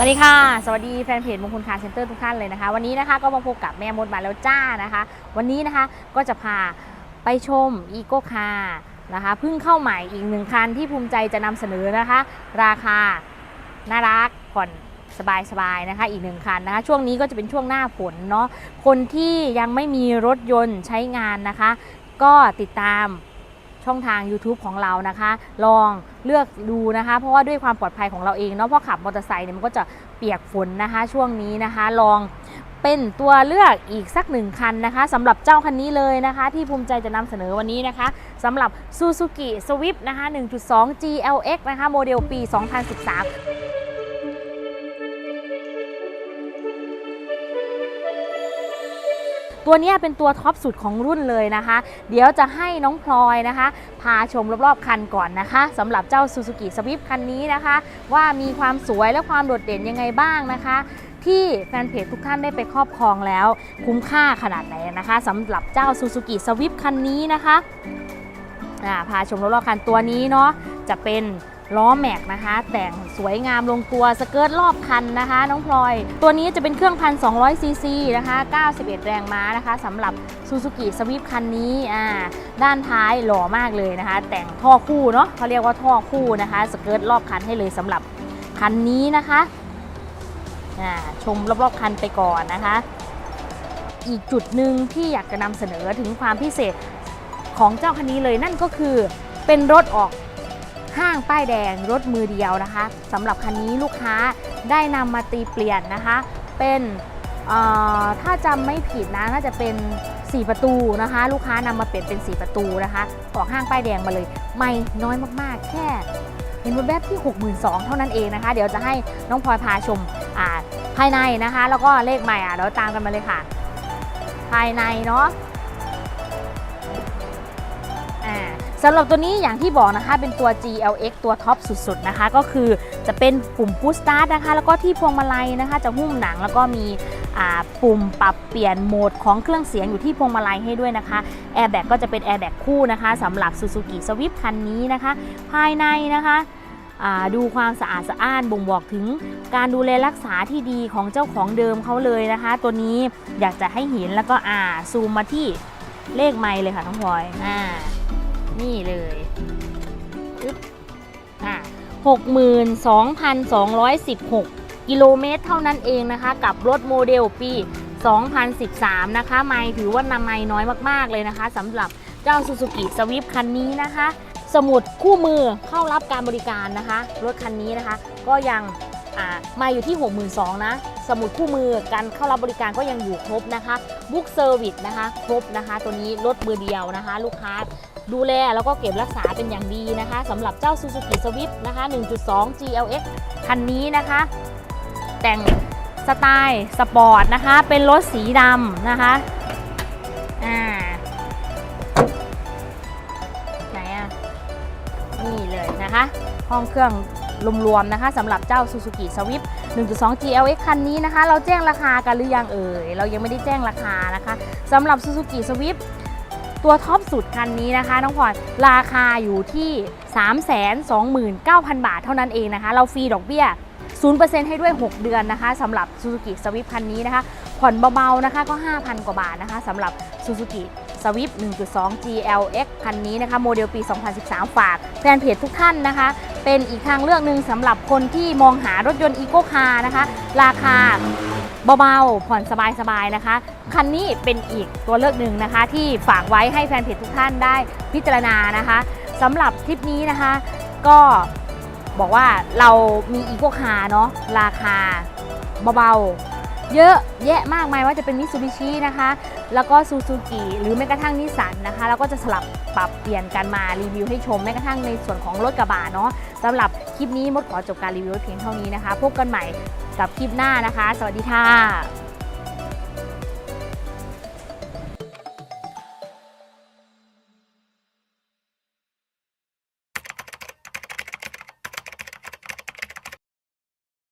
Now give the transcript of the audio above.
สวัสดีค่ะ สวัสดีแฟนเพจมงคลคาร์เซ็นเตอร์ทุกท่านเลยนะคะ วันนี้นะคะก็มาพบกับแม่มดมาแล้วจ้านะคะ วันนี้นะคะก็จะพาไปชมอีโกคาร์นะคะเพิ่งเข้าใหม่อีกหนึ่งคันที่ภูมิใจจะนำเสนอนะคะ ราคาน่ารักผ่อนสบายๆนะคะ อีกหนึ่งคันนะคะ ช่วงนี้ก็จะเป็นช่วงหน้าฝนเนาะคนที่ยังไม่มีรถยนต์ใช้งานนะคะ ก็ติดตาม ช่องทาง YouTube ของเรานะคะ ลองเลือกดูนะคะ เพราะว่าด้วยความปลอดภัยของเราเองเนาะเพราะขับมอเตอร์ไซค์เนี่ยมันก็จะเปียกฝนนะคะ ช่วงนี้นะคะ ลองเป็นตัวเลือกอีกสักหนึ่งคันนะคะสำหรับเจ้าคันนี้เลยนะคะ ที่ภูมิใจจะนำเสนอวันนี้นะคะสำหรับ Suzuki Swift นะคะ 1.2 GLX นะคะ โมเดลปี 2013 ตัวนี้เป็นตัวท็อปสุดของรุ่นเลยนะคะ เดี๋ยวจะให้น้องพลอยนะคะ พาชมรอบๆคันก่อนนะคะสำหรับเจ้า Suzuki Swift คันนี้นะคะ ว่ามีความสวยและความโดดเด่นยังไงบ้างนะคะที่แฟนเพจทุกท่านได้ไปครอบครองแล้ว คุ้มค่าขนาดไหนนะคะสำหรับเจ้า Suzuki Swift คันนี้นะคะพาชมรอบๆคันตัวนี้เนาะจะเป็น ล้อแม็กนะคะ แต่งสวยงามลงตัวสเกิร์ตรอบคันนะคะ น้องพลอย ตัวนี้จะเป็นเครื่องพันสองซีซีนะคะ 91 แรงม้านะคะสำหรับ Suzuki Swift คันนี้อ่าด้านท้ายหล่อมากเลยนะคะ แต่งท่อคู่เนาะเขาเรียกว่าท่อคู่นะคะสเกิร์ตรอบคันให้เลยสำหรับคันนี้นะคะอ่าชมรอบๆคันไปก่อนนะคะ อีกจุดหนึ่งที่อยากจะนำเสนอถึงความพิเศษของเจ้าคันนี้เลยนั่นก็คือเป็นรถออก ห้างป้ายแดงรถมือเดียวนะคะสำหรับคันนี้ลูกค้าได้นำมาตีเปลี่ยนนะคะ เป็นถ้าจำไม่ผิดนะน่าจะเป็น 4 ประตูนะคะ ลูกค้านำมาเปลี่ยนเป็น 4 ประตูนะคะออกห้างป้ายแดงมาเลย ไม่น้อยมากๆ แค่เห็นบนแบบที่ 62,000เท่านั้นเองนะคะ เดี๋ยวจะให้น้องพลอยพาชมภายในนะคะ แล้วก็เลขใหม่อะเดี๋ยวตามกันมาเลยค่ะ ภายในเนาะ สำหรับตัวนี้อย่างที่บอกนะคะเป็นตัว GLX ตัวท็อปสุดๆนะคะ ก็คือจะเป็นปุ่ม Push Start นะคะ แล้วก็ที่พวงมาลัยนะคะ จะหุ้มหนังแล้วก็มีปุ่มปรับเปลี่ยนโหมดของเครื่องเสียงอยู่ที่พวงมาลัยให้ด้วยนะคะแอร์แบ็กก็จะเป็นแอร์แบ็กคู่นะคะสำหรับ Suzuki Swift คันนี้นะคะ ภายในนะคะดูความสะอาดสะอ้านบ่งบอกถึงการดูแลรักษาที่ดีของเจ้าของเดิมเขาเลยนะคะ ตัวนี้อยากจะให้เห็นแล้วก็อ่าซูมมาที่เลขไมล์เลยค่ะน้องพลอยอ่า นี่เลยอึ๊บอ่า62,216กิโลเมตรเท่านั้นเองนะคะ กับรถโมเดลปี 2013 นะคะ ไมล์ถือว่านำไมล์น้อยมากๆเลยนะคะสำหรับเจ้า Suzuki Swift คันนี้นะคะ สมุดคู่มือเข้ารับการบริการนะคะ รถคันนี้นะคะ ก็ยังมาอยู่ที่ 62,000นะ สมุดคู่มือการเข้ารับบริการก็ยังอยู่ครบนะคะบุ๊กเซอร์วิสนะคะ ครบนะคะ ตัวนี้รถมือเดียวนะคะ ลูกค้า ดูแลแล้วก็เก็บรักษาเป็นอย่างดีนะคะสำหรับเจ้า Suzuki Swift นะคะ 1.2 GLX คันนี้นะคะ แต่งสไตล์สปอร์ตนะคะ เป็นรถสีดำนะคะอ่าไหนอะ นี่เลยนะคะ ห้องเครื่องรวมๆนะคะสำหรับเจ้า Suzuki Swift 1.2 GLX คันนี้นะคะ เราแจ้งราคากันหรือยังเอ่ย เรายังไม่ได้แจ้งราคานะคะสำหรับ Suzuki Swift ตัวท็อปสุดคันนี้นะคะน้องพลอยราคาอยู่ที่ 329,000 บาทเท่านั้นเองนะคะ เราฟรีดอกเบี้ย 0%ให้ด้วย 6 เดือนนะคะสำหรับ Suzuki Swift คันนี้นะคะ ผ่อนเบาๆนะคะก็ 5,000 กว่าบาทนะคะสำหรับ Suzuki Swift 1.2 GLX คันนี้นะคะโมเดลปี 2013 ฝากแฟนเพจทุกท่านนะคะ เป็นอีกทางเลือกหนึ่งสำหรับคนที่มองหารถยนต์อีโ c คาร์นะคะ ราคา เบาๆ ผ่อนสบายๆนะคะ คันนี้เป็นอีกตัวเลือกหนึ่งนะคะ ที่ฝากไว้ให้แฟนเพจทุกท่านได้พิจารณานะคะสำหรับทริปนี้นะคะ ก็บอกว่าเรามีอีโ c คาร์เนาะราคาเบาๆ เยอะแยะมากมายว่าจะเป็นมิ t ซูบิชินะคะ แล้วก็ซูซูกิหรือแม้กระทั่งนิสสันนะคะ แล้วก็จะสลับปรับเปลี่ยนกันมารีวิวให้ชมแม้กระทั่งในส่วนของรถกระบะเนาะสำหรับคลิปนี้มดขอจบการรีวิวเพียงเท่านี้นะคะ พบกันใหม่ กับคลิปหน้านะคะ สวัสดีค่ะ